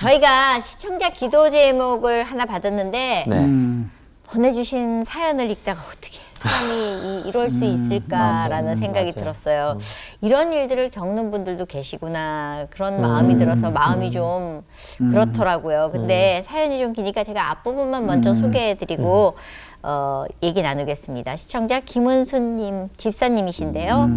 저희가 시청자 기도 제목을 하나 받았는데 네. 음, 보내주신 사연을 읽다가 어떻게 사람이 이, 이럴 수 있을까라는 맞아요. 생각이 맞아요. 들었어요. 이런 일들을 겪는 분들도 계시구나 그런 마음이 들어서 마음이 좀 그렇더라고요. 근데 사연이 좀 기니까 제가 앞부분만 먼저 소개해드리고 어, 얘기 나누겠습니다. 시청자 김은수님 집사님이신데요.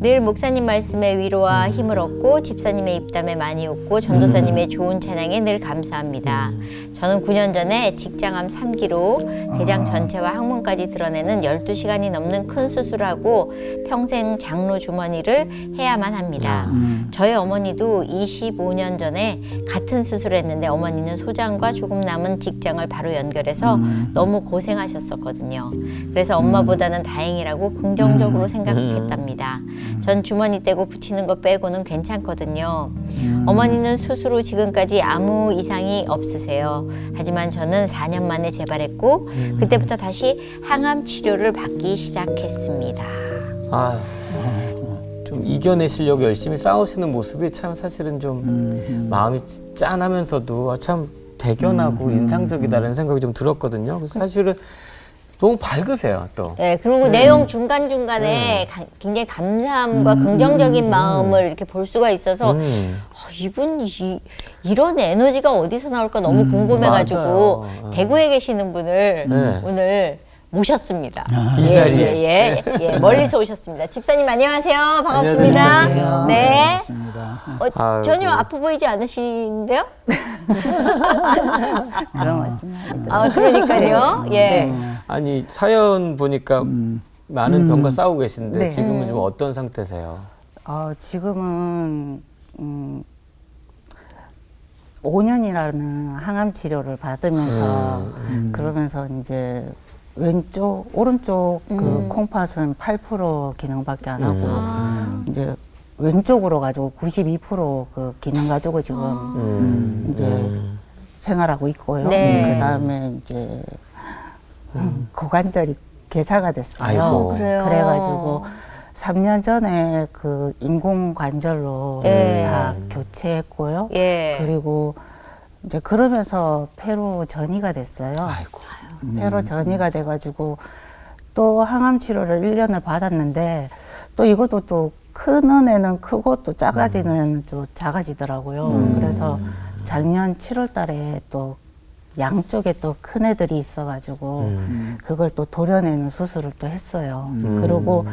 늘 목사님 말씀에 위로와 힘을 얻고 집사님의 입담에 많이 웃고 전도사님의 좋은 찬양에 늘 감사합니다. 저는 9년 전에 직장암 3기로 대장 전체와 항문까지 드러내는 12시간이 넘는 큰 수술을 하고 평생 장로 주머니를 해야만 합니다. 저희 어머니도 25년 전에 같은 수술을 했는데 어머니는 소장과 조금 남은 직장을 바로 연결해서 너무 고생하셨 었거든요. 그래서 엄마보다는 다행이라고 긍정적으로 생각했답니다. 전 주머니 떼고 붙이는 거 빼고는 괜찮거든요. 어머니는 수술 후 지금까지 아무 이상이 없으세요. 하지만 저는 4년 만에 재발했고 그때부터 다시 항암 치료를 받기 시작했습니다. 아, 좀 이겨내시려고 열심히 싸우시는 모습이 참 사실은 좀 마음이 짠하면서도 아, 참 대견하고 인상적이다라는 생각이 좀 들었거든요. 그래서 사실은 너무 밝으세요, 또. 네, 그리고 내용 중간 중간에 굉장히 감사함과 긍정적인 마음을 이렇게 볼 수가 있어서 음. 어, 이분 이, 이런 에너지가 어디서 나올까 너무 궁금해가지고 맞아요. 어. 대구에 계시는 분을 네. 오늘 모셨습니다. 이 예, 자리에. 예, 예, 예, 멀리서 오셨습니다. 집사님 안녕하세요. 반갑습니다. 안녕하세요. 네. 반갑습니다. 어, 아이고. 전혀 아파 보이지 않으신데요? 그런 말씀입니다. 아, 그러니까요. 예. 아니, 사연 보니까 많은 병과 싸우고 계신데 네. 지금은 좀 어떤 상태세요? 어, 지금은 음, 5년이라는 항암 치료를 받으면서 그러면서 이제 왼쪽 오른쪽 그 콩팥은 8% 기능밖에 안 하고 이제 왼쪽으로 가지고 92%그 기능 가지고 지금 음. 이제 생활하고 있고요. 네. 그 다음에 이제 고관절이 괴사가 됐어요. 아이고. 그래요? 그래가지고 3년 전에 그 인공 관절로 예. 다 교체했고요. 예. 그리고 이제 그러면서 폐로 전이가 됐어요. 아이고. 폐로 전이가 돼가지고 또 항암 치료를 1년을 받았는데 또 이것도 또 크는 애는 크고 또 작아지는 좀 작아지더라고요. 그래서 작년 7월 달에 또 양쪽에 또 큰 애들이 있어가지고 그걸 또 도려내는 수술을 또 했어요. 그리고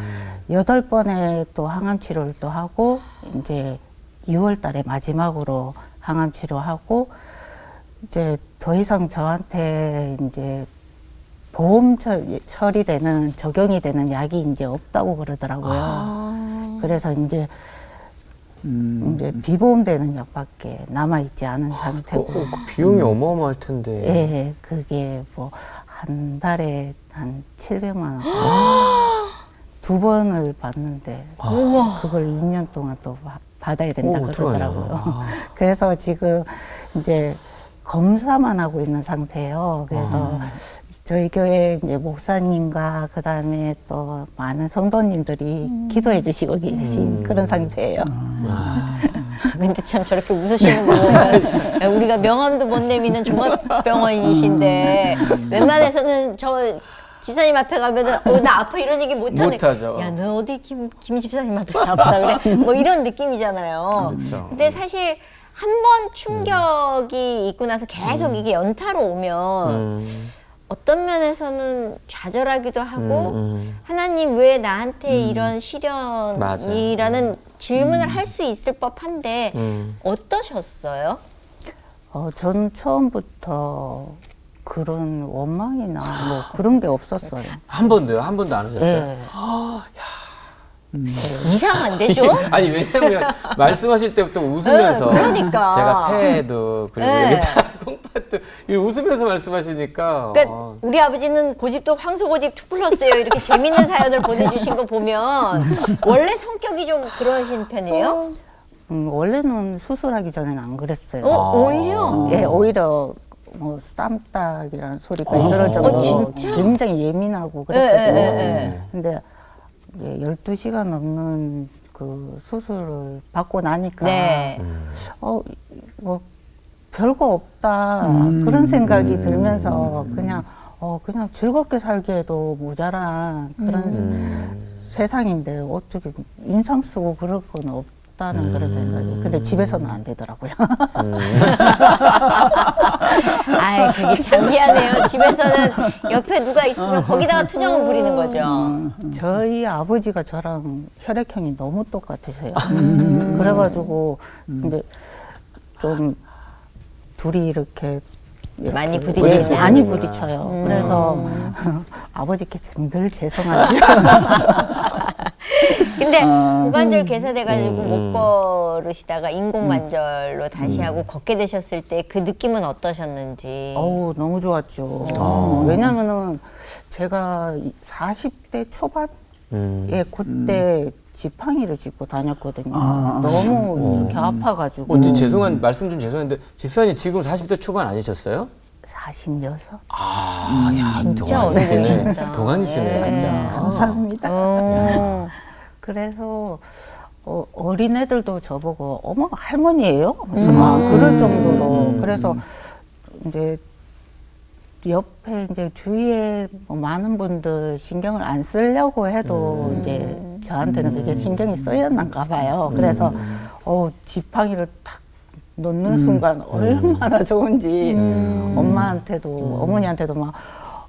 여덟 번의 또 항암 치료를 또 하고 이제 2월 달에 마지막으로 항암 치료하고 이제 더 이상 저한테 이제 보험 처- 처리되는 적용이 되는 약이 이제 없다고 그러더라고요. 그래서 이제 음, 이제 비보험되는 약밖에 남아 있지 않은 상태고, 그, 그 비용이 어마어마할 텐데. 예, 그게 뭐 한 달에 한 700만 원. 두 번을 받는데 그걸 2년 동안 또 바- 받아야 된다 오, 어떡하냐. 그러더라고요. 그래서 지금 이제 검사만 하고 있는 상태예요. 그래서 저희 교회 이제 목사님과 그 다음에 또 많은 성도님들이 기도해 주시고 계신 그런 상태예요. 근데 참 저렇게 웃으시는 거 보면 우리가 명함도 못 내미는 종합병원이신데 웬만해서는 저 집사님 앞에 가면은 어, 나 아파 이런 얘기 못 하는 못하죠. 야, 너 어디 김, 김 집사님 앞에서 아프다 그래? 뭐 이런 느낌이잖아요. 그렇죠. 근데 사실 한 번 충격이 있고 나서 계속 이게 연타로 오면 음. 어떤 면에서는 좌절하기도 하고 음, 음. 하나님 왜 나한테 이런 맞아. 시련이라는 질문을 할 수 있을 법한데 음. 어떠셨어요? 어, 전 처음부터 그런 원망이나 뭐 그런 게 없었어요. 한 번도요? 한 번도 안 하셨어요? 예. 이상한데 좀? 아니 왜냐면 말씀하실 때부터 웃으면서 네, 그러니까. 제가 폐도 그리고 네. 여기 다 이렇게 웃으면서 말씀하시니까 그러니까 어. 우리 아버지는 고집도 황소고집 투 플러스예요. 이렇게 재밌는 사연을 보내주신 거 보면 원래 성격이 좀 그러신 편이에요? 음, 원래는 수술하기 전에는 안 그랬어요. 어, 오히려 예, 오히려 뭐 쌈딱이라는 소리가 들을 정도로 어, 진짜? 굉장히 예민하고 예, 그랬거든요. 예, 예. 근데 이제 12시간 넘는 그 수술을 받고 나니까 네. 어, 뭐 별거 없다 그런 생각이 들면서 그냥 어 그냥 즐겁게 살기에도 모자란 그런 세상인데 어떻게 인상 쓰고 그럴 건 없다는 그런 생각이. 근데 집에서는 안 되더라고요. 아이, 그게 참 미안해요. 집에서는 옆에 누가 있으면 거기다가 투정을 부리는 거죠. 저희 아버지가 저랑 혈액형이 너무 똑같으세요. 그래가지고 근데 좀 둘이 이렇게 많이 이렇게 부딪히는. 많이 부딪혀요. 그래서 아버지께 좀늘 죄송하죠. 근데 아. 고관절 개사돼가지고 음, 못 음. 걸으시다가 인공관절로 다시 하고 걷게 되셨을 때 그 느낌은 어떠셨는지. 어우 너무 좋았죠. 왜냐면은 제가 40대 초반 에 음. 그때 지팡이를 짚고 다녔거든요. 아, 아. 너무 이렇게 아파가지고 어, 저 죄송한 말씀 좀 죄송한데 집사님 지금 40대 초반 아니셨어요? 46. 아, 야, 진짜 동안이시네. 어리시다. 동안이시네, 네. 진짜. 감사합니다. 어. 그래서 어, 어린 애들도 저보고 어머 할머니예요? 그래서 막 그럴 정도로 그래서 이제 옆에 이제 주위에 뭐 많은 분들 신경을 안 쓰려고 해도 이제 저한테는 그게 신경이 쓰였는가 봐요. 그래서 어 지팡이를 탁 놓는 순간 얼마나 좋은지 엄마한테도 어머니한테도 막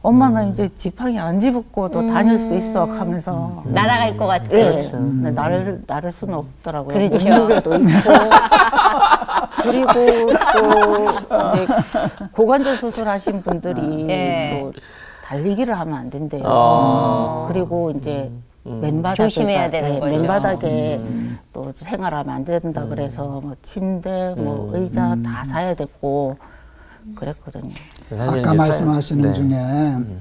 엄마는 이제 지팡이 안 집고도 다닐 수 있어. 하면서. 날아갈 것 같아. 예, 근데 나를 나를 수는 없더라고요. 그렇죠. 몸무게도 있고 그리고 또 이제 고관절 수술하신 분들이 예. 또 달리기를 하면 안 된대요. 아. 그리고 이제 맨바닥에 조심해야 되는 거죠. 맨바닥에 또 생활하면 안 된다 그래서 뭐 침대, 뭐 의자 다 사야 됐고 그랬거든요. 사실 아까 이제 사- 말씀하시는 네. 중에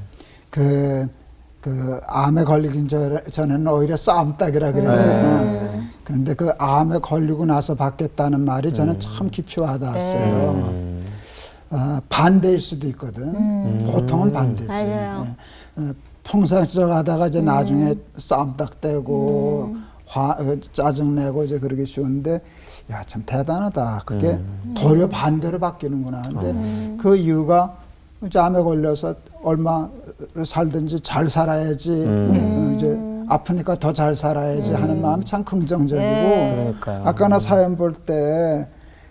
그, 그 암에 걸리기 전- 전에는 오히려 쌈딱이라 그랬잖아요. 그런데 그 암에 걸리고 나서 받겠다는 말이 저는 참 깊이 와닿았어요. 어, 반대일 수도 있거든. 보통은 반대지. 맞아요. 예. 어, 평상시적 하다가 이제 나중에 쌈딱대고 화, 어, 짜증내고 이제 그러기 쉬운데 야 참 대단하다. 그게 도리어 반대로 바뀌는구나. 근데 그 이유가 이제 암에 걸려서 얼마 살든지 잘 살아야지 어, 이제 아프니까 더 잘 살아야지 하는 마음이 참 긍정적이고 그러니까요. 아까 나 사연 볼 때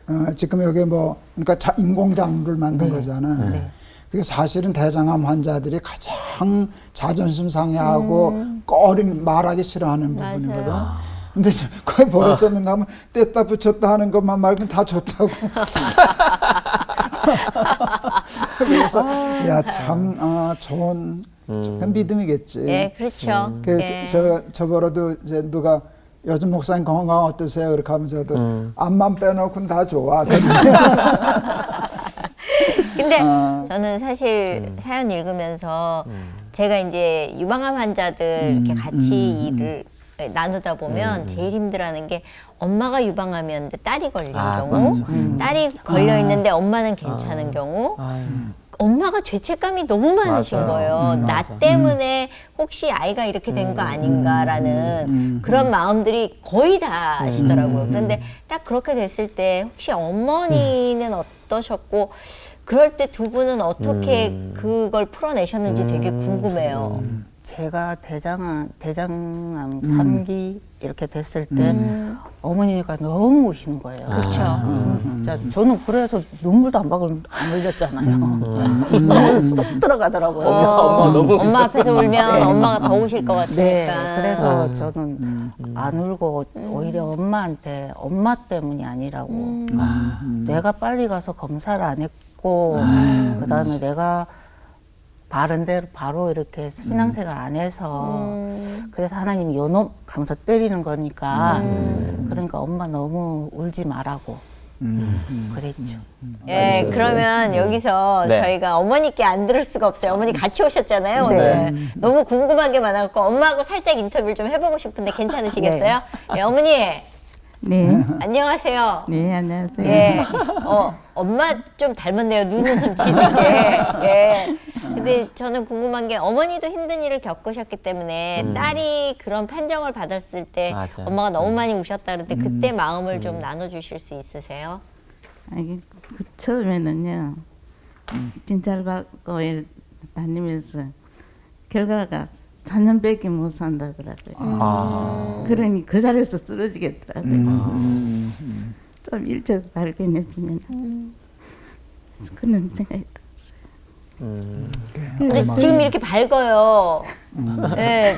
어, 지금 여기 뭐 그러니까 자, 인공장부를 만든 거잖아. 그게 사실은 대장암 환자들이 가장 자존심 상해하고 꺼린 말하기 싫어하는 부분이거든. 근데 저- 거기 버릇었는가 하면 뗐다 붙였다 하는 것만 말고는 다 좋다고. 그래서 야 참 아, 좋은 그 믿음이겠지. 예, 그렇죠. 그 예. 저 저번에도 이제 누가 요즘 목사님 건강 어떠세요? 이렇게 하면 저도 암만 빼놓고는 다 좋아. 근데 아. 저는 사실 사연 읽으면서 제가 이제 유방암 환자들 이렇게 같이 일을 나누다 보면 제일 힘들어하는 게 엄마가 유방암이었는데 딸이 걸린 아, 경우, 맞아. 딸이 걸려 있는데 엄마는 괜찮은 경우, 아유. 엄마가 죄책감이 너무 많으신 맞아요. 거예요. 음, 나 맞아. 때문에 혹시 아이가 이렇게 된 거 아닌가라는 그런 마음들이 거의 다 하시더라고요. 그런데 딱 그렇게 됐을 때 혹시 어머니는 어떠셨고 그럴 때 두 분은 어떻게 그걸 풀어내셨는지 되게 궁금해요. 제가 대장암 대장암 삼기 이렇게 됐을 때 어머니가 너무 우시는 거예요. 그렇죠. 진짜 저는 그래서 눈물도 안 박을 안 흘렸잖아요. 너무 쏙 들어가더라고요. 엄마 너무 엄마 앞에서 울면 엄마가 더 우실 것 같으니까. 네, 그래서 저는 안 울고 오히려 엄마한테 엄마 때문이 아니라고. 내가 빨리 가서 검사를 안 했고 그 다음에 내가 바른 대로 바로 이렇게 신앙생활 안 해서 그래서 하나님이 요놈 하면서 때리는 거니까 그러니까 엄마 너무 울지 말라고 그랬죠. 예, 그러면 여기서 네. 저희가 어머니께 안 들을 수가 없어요. 어머니 같이 오셨잖아요, 오늘. 너무 궁금한 게 많았고, 엄마하고 살짝 인터뷰를 좀 해보고 싶은데 괜찮으시겠어요? 예, 어머니, 네, 안녕하세요. 네 안녕하세요. 예, 어, 엄마 좀 닮았네요. 눈웃음 치는 게. 예. 근데 저는 궁금한 게 어머니도 힘든 일을 겪으셨기 때문에 딸이 그런 판정을 받았을 때 맞아요. 엄마가 너무 많이 우셨다 그런데 그때 마음을 좀 나눠 주실 수 있으세요? 아니 그 처음에는요 진찰 받고 일 다니면서 결과가 4년밖에 못 산다 그러더라고요. 아. 그러니 그 자리에서 쓰러지겠더라고요. 음, 좀 일찍 발견했으면 그런 생각이 들었어요. 음. 근데 지금 이렇게 밝아요. 네.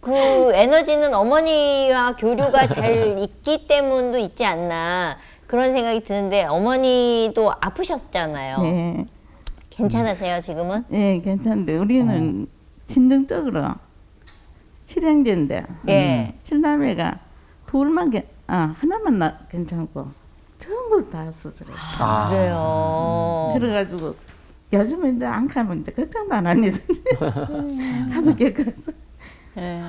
그 에너지는 어머니와 교류가 잘 있기 때문도 있지 않나 그런 생각이 드는데 어머니도 아프셨잖아요. 네, 괜찮으세요 지금은? 예, 괜찮은데 우리는 친등적으로 칠형제인데 예. 칠남매가 둘만 괜- 아 하나만 나 괜찮고 전부 다 수술해. 아. 그래요. 그래가지고 요즘에 이제 안 가면 이제 걱정도 안 하니든지 가볍게 가서. 예.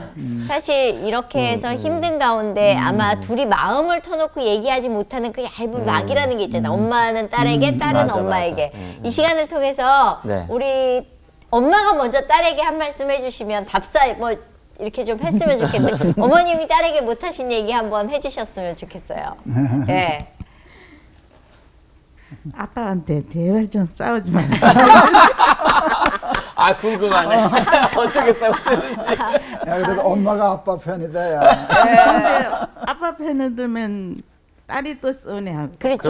사실 이렇게 해서 힘든 가운데 아마 둘이 마음을 터놓고 얘기하지 못하는 그 얇은 막이라는 게 있잖아요. 엄마는 딸에게, 딸은 맞아, 엄마에게. 맞아. 음, 이 시간을 통해서 네. 우리 엄마가 먼저 딸에게 한 말씀 해주시면 답사 뭐 이렇게 좀 했으면 좋겠는데 어머님이 딸에게 못하신 얘기 한번 해주셨으면 좋겠어요. 네. 아빠한테 제발 좀 싸우지 마. 아 궁금하네. 어떻게 싸우시는지. 야, 그래도 엄마가 아빠 편이다, 야. 근데 아빠 편을 들면 딸이 또 서운해하고 그렇죠.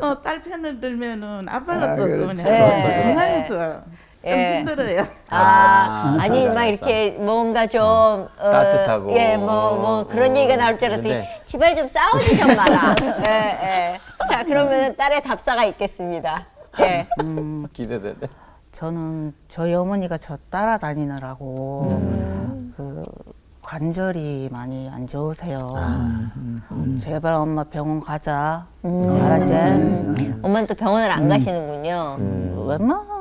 또 딸 편을 들면은 아빠가 아, 또 그렇죠. 서운해하고 그렇죠, 중간에서 좀 예. 힘들어요. 아, 아, 아니 막 중간에서. 이렇게 뭔가 좀 어, 따뜻하고. 예, 뭐 뭐 그런 어, 얘기가 나올 줄 알았더니 근데- 제발 좀 싸우지 좀 마라. 예, 예. 자, 그러면 딸의 답사가 있겠습니다. 예. 기대되네. 저는 저희 어머니가 저 따라다니느라고 그 관절이 많이 안 좋으세요. 제발 엄마 병원 가자. 알았지? 엄마는 또 병원을 안 가시는군요. 웬만하면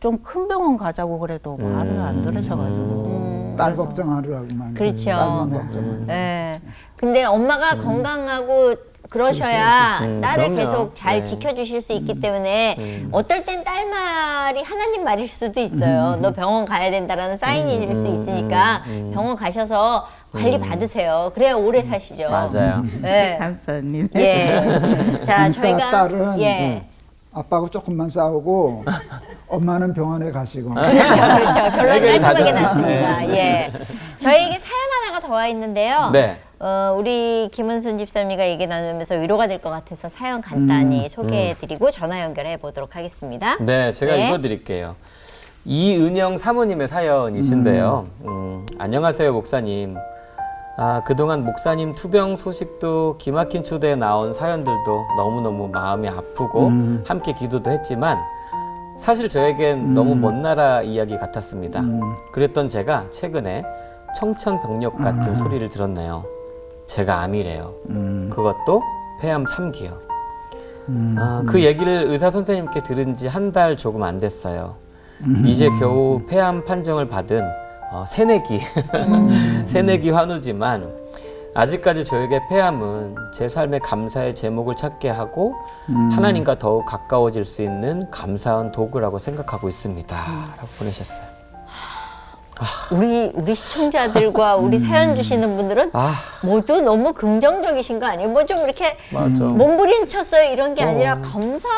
좀 큰 병원 가자고 그래도 말을 안 들으셔가지고. 딸 걱정하려고만. 그렇죠. 딸만. 예. 근데 엄마가 건강하고 그러셔야 음, 딸을 그럼요. 계속 잘 네. 지켜주실 수 있기 때문에 어떨 땐 딸 말이 하나님 말일 수도 있어요. 너 병원 가야 된다라는 사인일 수 있으니까 병원 가셔서 관리 받으세요. 그래야 오래 사시죠. 맞아요. 예. 감사합니다. 예. 자, 그러니까 저희가 딸은 예. 아빠하고 조금만 싸우고 엄마는 병원에 가시고. 그렇죠, 그렇죠. 결론 해결이 깔끔하게. 났습니다. 예. 저희에게 사연 하나가 더 와 있는데요. 네. 어, 우리 김은순 집사님과 얘기 나누면서 위로가 될 것 같아서 사연 간단히 소개해드리고 전화 연결해 보도록 하겠습니다. 네, 제가 네. 읽어드릴게요. 이은영 사모님의 사연이신데요. 음, 안녕하세요, 목사님. 아, 그동안 목사님 투병 소식도 기막힌 초대에 나온 사연들도 너무너무 마음이 아프고 함께 기도도 했지만 사실 저에겐 너무 먼 나라 이야기 같았습니다. 그랬던 제가 최근에 청천벽력 같은 소리를 들었네요. 제가 암이래요. 그것도 폐암 3기요. 아, 그 얘기를 의사 선생님께 들은 지 한 달 조금 안 됐어요. 이제 겨우 폐암 판정을 받은 어, 새내기 새내기 환우지만 아직까지 저에게 폐암은 제 삶의 감사의 제목을 찾게 하고 하나님과 더욱 가까워질 수 있는 감사한 도구라고 생각하고 있습니다.라고 보내셨어요. 우리 우리 시청자들과 우리 사연 주시는 분들은 아 모두 너무 긍정적이신 거 아니에요? 뭐 좀 이렇게 맞아. 몸부림쳤어요 이런 게 아니라 감사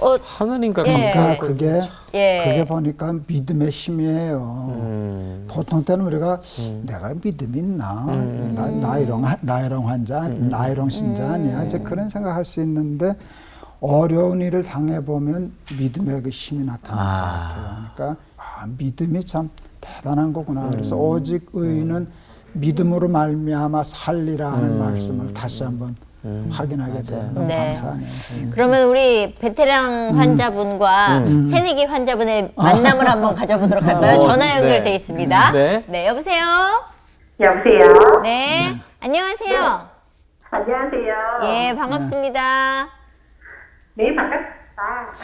어, 하나님과 예. 감사. 그게 예. 그게 보니까 믿음의 힘이에요. 음, 보통 때는 우리가 내가 믿음이 있나 나, 나이롱 하- 나이롱 환자 나이롱 신자 아니야 이제 그런 생각할 수 있는데 어려운 일을 당해 보면 믿음의 그 힘이 나타나는 아. 것 같아요. 그러니까 아, 믿음이 참 대단한 거구나. 그래서 오직 의인은 믿음으로 말미암아 살리라 하는 말씀을 다시 한번 확인하게 돼요. 너무 네. 감사하네요. 그러면 우리 베테랑 환자분과 새내기 환자분의 만남을 한번 가져보도록 할까요? 어, 전화 연결돼 네. 있습니다. 네. 여보세요. 여보세요? 네, 안녕하세요. 안녕하세요. 예, 반갑습니다. 네, 반갑습니다.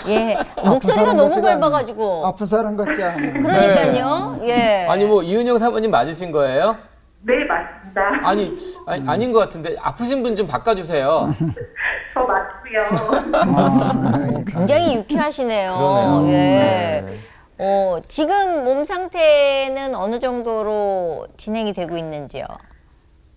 예, 목소리가 너무. 굵어가지고. 아픈 사람 같지 않아요. 그러니까요. 예. 아니 뭐 이은영 사모님 맞으신 거예요? 네, 맞습니다. 아니, 아니 아닌 것 같은데 아프신 분 좀 바꿔주세요. 저 맞고요. 아, 굉장히 유쾌하시네요. 그러네요. 예. 네. 어, 지금 몸 상태는 어느 정도로 진행이 되고 있는지요?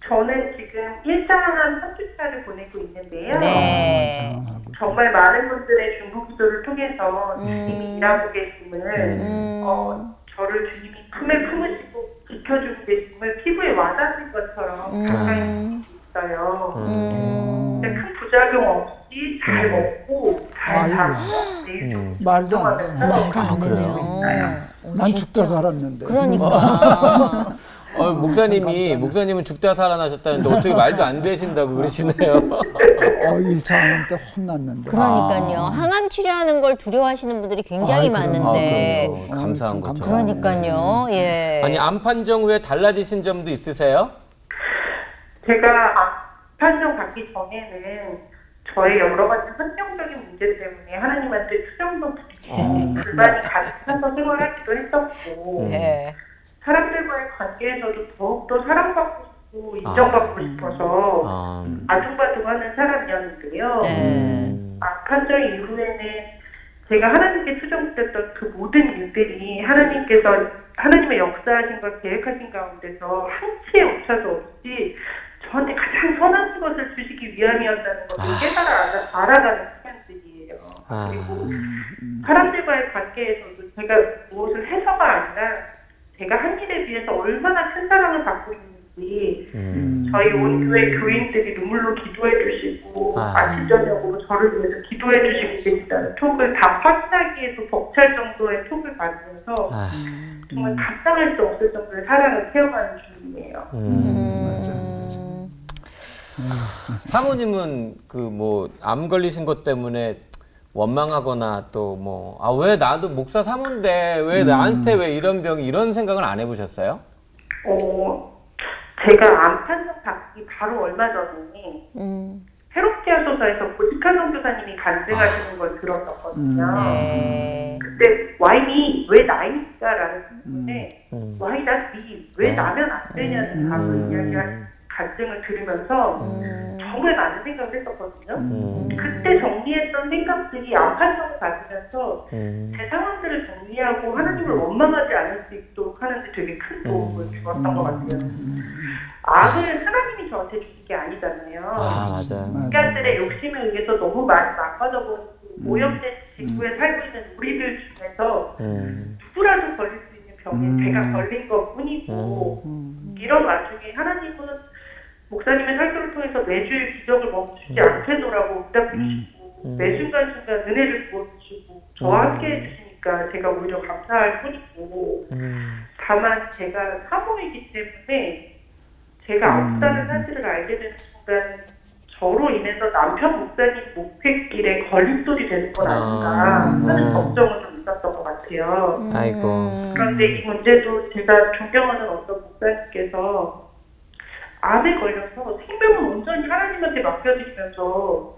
저는 지금 일장한 3주차를 보내고 있는데요. 네. 상황하고. 정말 많은 분들의 중보 기도를 통해서 주님이 일하고 계심을 음. 어, 저를 주님이 품에 품으시고 지켜주고 계심을 피부에 와닿는 것처럼 가까이 음. 있어요. 음. 근데 큰 부작용 없이 잘 먹고 잘 아이고야. 자고 내일 음. 말도 안 돼. 아, 그래요? 어, 난 죽다 살았는데. 그러니까. 어, 목사님이 목사님은 죽다 살아나셨다는데 어떻게 말도 안 되신다고 그러시네요. 어, 1차 항암 때 혼났는데. 그러니까요. 항암 치료하는 걸 두려워하시는 분들이 굉장히 아이, 그럼. 많은데. 아, 그럼요. 감사한 참 거죠. 감사하네. 그러니까요. 예. 아니 암 판정 후에 달라지신 점도 있으세요? 제가 판정 받기 전에는 저의 여러 가지 환경적인 문제 때문에 하나님한테 수정도 부딪히는 불만이 가득해서 생활하기도 했었고 예. 사람들과의 관계에서도 더욱더 사랑받고 싶고 인정받고 싶어서 아, 아둥바둥하는 사람이었는데요. 네. 아, 판정 이후에는 제가 하나님께 투정됐던 그 모든 일들이 하나님께서 하나님의 역사하신 걸 계획하신 가운데서 한치의 오차도 없이 저한테 가장 선한 것을 주시기 위함이었다는 것을 깨달아 알아- 알아가는 시간들이에요. 아. 그리고 사람들과의 관계에서도 제가 무엇을 해서가 아니라 제가 한 일에 비해서 얼마나 큰 사랑을 받고 있는지 음. 저희 온 교회 교인들이 눈물로 기도해 주시고 아. 아침 저녁으로 저를 위해서 기도해 주시고 계시다는 톡을 다 확인하기에도 벅찰 정도의 톡을 받으면서 아, 정말 감당할 수 없을 정도의 사랑을 체험하는 중이에요. 음. 맞아, 맞아. 사모님은 그 뭐 암 걸리신 것 때문에 원망하거나 또 뭐 아 왜 나도 목사 사모인데 왜 나한테 왜 이런 병이 이런 생각을 안 해보셨어요? 어, 제가 암 판정 받기 바로 얼마 전에 음. 새롭게 하소서에서 보직한 선교사님이 간증하시는 걸 들었었거든요. 네. 그때 와인이 왜 나입니까라는 질문에 음. Why not me? 왜 네. 나면 안 되냐는 답을 음. 이야기한 간증을 들으면서 음. 정말 많은 생각을 했었거든요. 음. 그때 정리했던 생각들이 암판정을 받으면서 음. 제 상황들을 정리하고 하나님을 원망하지 않을 수 있도록 하는데 되게 큰 도움을 주었던 것 같아요. 암을 하나님이 저한테 주신 게 아니잖아요. 아 맞아요. 인간들의 욕심에 의해서 너무 많이 망가져버리고 오염된 지구에 살고 있는 우리들 중에서 음. 누구라도 걸릴 수 있는 병에 음. 제가 걸린 것 뿐이고 음. 이런 와중에 하나님은 목사님의 설교를 통해서 매주의 기적을 멈추지 않겠노라고 응답해주시고 음. 매 순간순간 은혜를 부어주시고 저와 함께 해주시니까 제가 오히려 감사할 뿐이고 음. 다만 제가 사모이기 때문에 제가 아홉 살의 사실을 알게 되는 순간 저로 인해서 남편 목사님 목회길에 걸림돌이 되는 건 아닌가 하는 아. 걱정은 좀 있었던 것 같아요. 아이고. 그런데 이 문제도 제가 존경하는 어떤 목사님께서 암에 걸려서 생명을 온전히 하나님한테 맡겨주시면서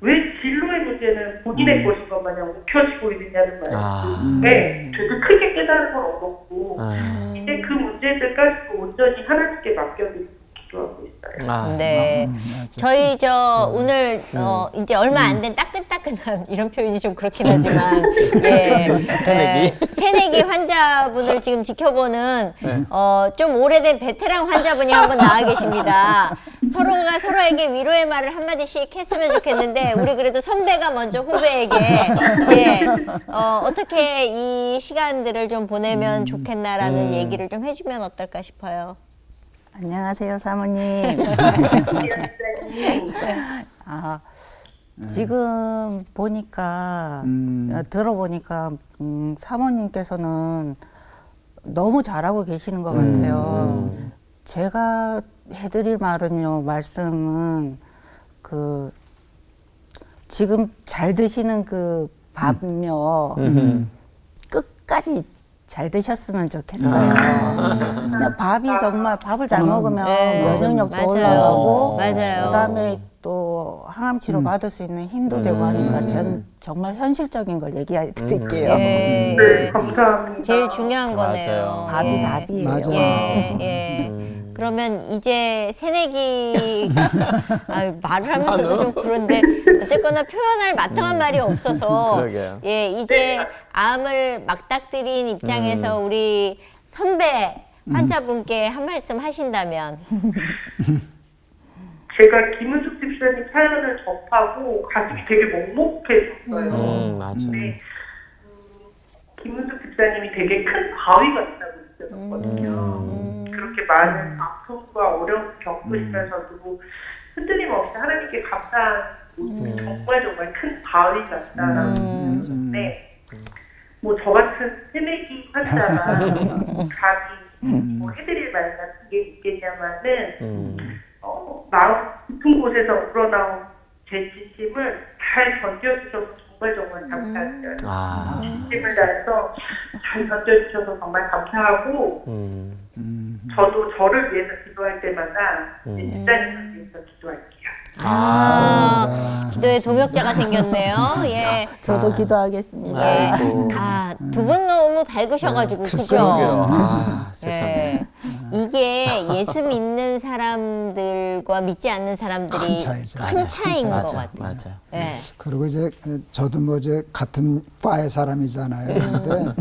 왜 진로의 문제는 본인의 것인 것 마냥 묵혀지고 있느냐는 아. 말씀에 되게 크게 깨달은 걸 얻었고 아. 이제 그 문제들까지도 온전히 하나님께 맡겨드리고 기도하고 있어요. 아. 네. 음, 맞아. 저희 저 오늘 어 이제 얼마 안 된 따끈따끈한 이런 표현이 좀 그렇긴 하지만 예 새내기? 예, 새내기 환자분을 지금 지켜보는 어 좀 오래된 베테랑 환자분이 한 분 나와 계십니다. 서로가 서로에게 위로의 말을 한 마디씩 했으면 좋겠는데 우리 그래도 선배가 먼저 후배에게 예 어, 어떻게 이 시간들을 좀 보내면 좋겠나라는 음. 얘기를 좀 해주면 어떨까 싶어요. 안녕하세요, 사모님. 아, 지금 보니까 음. 어, 들어보니까 음, 사모님께서는 너무 잘하고 계시는 것 같아요. 제가 해드릴 말은요, 말씀은 그 지금 잘 드시는 그 밥요 음. 끝까지 잘 드셨으면 좋겠어요. 그냥 밥이 정말 밥을 잘 먹으면 네. 면역력도 맞아요. 올라가고 맞아요. 그다음에 또 항암 치료 받을 수 있는 힘도 되고 하니까 전 정말 현실적인 걸 얘기해 드릴게요. 예, 예. 네, 감사합니다. 제일 중요한 맞아요. 거네요. 밥이 예. 답이에요. 맞아요. 예, 예. 그러면 이제 새내기 아, 말을 하면서도 좀 그런데 어쨌거나 표현할 마땅한 말이 없어서 그러게요. 예 이제 암을 막닥들인 입장에서 우리 선배 환자분께 한 말씀 하신다면 제가 김은숙 집사님 사연을 접하고 가슴이 되게 먹먹해졌어요. 음, 맞아. 네. 음, 김은숙 집사님이 되게 큰 바위 같다고 느껴졌거든요. 음. 그렇게 많은 아픔과 어려움을 겪으시면서도 흔들림 없이 하나님께 감사한 모습이 정말 정말 큰 바위 같다라고 느꼈는데 뭐 저 같은 새내기 환자가 감히 뭐 해드릴 말 같은 게 있겠냐마는 음. 어, 마음 깊은 곳에서 우러나온 제 진심을 잘 던져주셔서 정말 정말 감사드려요. 아. 진심을 다해서 잘 던져주셔서 정말 감사하고 음. 저도 저를 위해서 기도할 때마다 제 집사님을 위해서 기도할게요. 아, 기도의 동역자가 생겼네요. 예. 저도 아. 기도하겠습니다. 아이고. 아, 두 분 너무 밝으셔가지고, 그죠? 아, 세상에. 예. 이게 예수 믿는 사람들과 믿지 않는 사람들이 큰 차이죠. 큰 맞아, 차이인 것 맞아, 같아요. 맞아. 예. 그리고 이제 그 저도 뭐 이제 같은 과의 사람이잖아요. 근데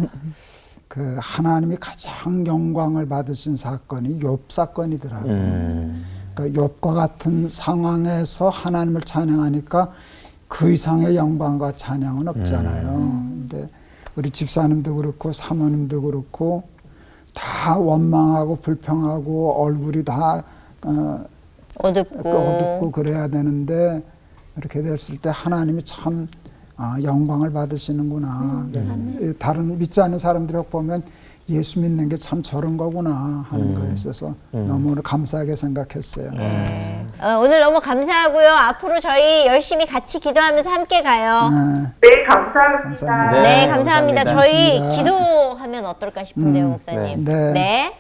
그 하나님이 가장 영광을 받으신 사건이 욥 사건이더라고요. 음. 그러니까 욥과 같은 상황에서 하나님을 찬양하니까 그 이상의 영광과 찬양은 없잖아요. 근데 우리 집사님도 그렇고 사모님도 그렇고 다 원망하고 불평하고 얼굴이 다 어, 어둡고. 어둡고 그래야 되는데 이렇게 됐을 때 하나님이 참 아, 영광을 받으시는구나. 이 다른 믿지 않는 사람들하고 보면 예수 믿는 게 참 저런 거구나 하는 거에 있어서 너무 감사하게 생각했어요. 어, 오늘 너무 감사하고요. 앞으로 저희 열심히 같이 기도하면서 함께 가요. 네. 네, 감사합니다. 감사합니다. 네, 네, 감사합니다. 감사합니다. 저희 감사합니다. 기도하면 어떨까 싶은데요, 목사님. 네. 네.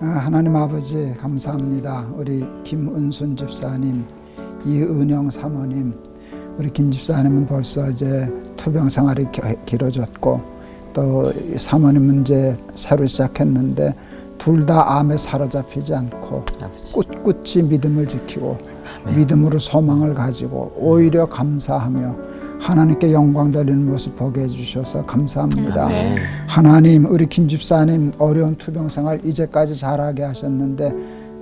아, 하나님 아버지 감사합니다. 우리 김은순 집사님, 이은영 사모님, 우리 김 집사님은 벌써 이제 투병 생활이 기- 길어졌고 또이 사모님은 이제 새로 시작했는데 둘 다 암에 사로잡히지 않고. 꿋꿋이 믿음을 지키고 믿음으로 소망을 가지고 오히려 감사하며 하나님께 영광 돌리는 모습 보게 해주셔서 감사합니다. 하나님 우리 김 집사님 어려운 투병 생활 이제까지 잘하게 하셨는데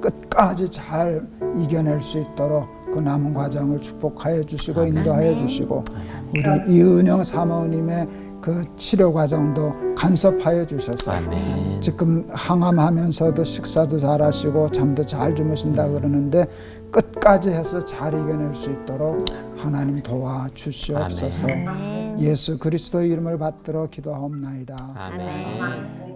끝까지 잘 이겨낼 수 있도록 그 남은 과정을 축복하여 주시고 인도하여 주시고 우리 이은영 사모님의 그 치료 과정도 간섭하여 주셔서 아멘. 지금 항암하면서도 식사도 잘하시고 잠도 잘 주무신다 그러는데 끝까지 해서 잘 이겨낼 수 있도록 하나님 도와 주시옵소서. 예수 그리스도 이름을 받들어 기도하옵나이다. 아멘. 아멘.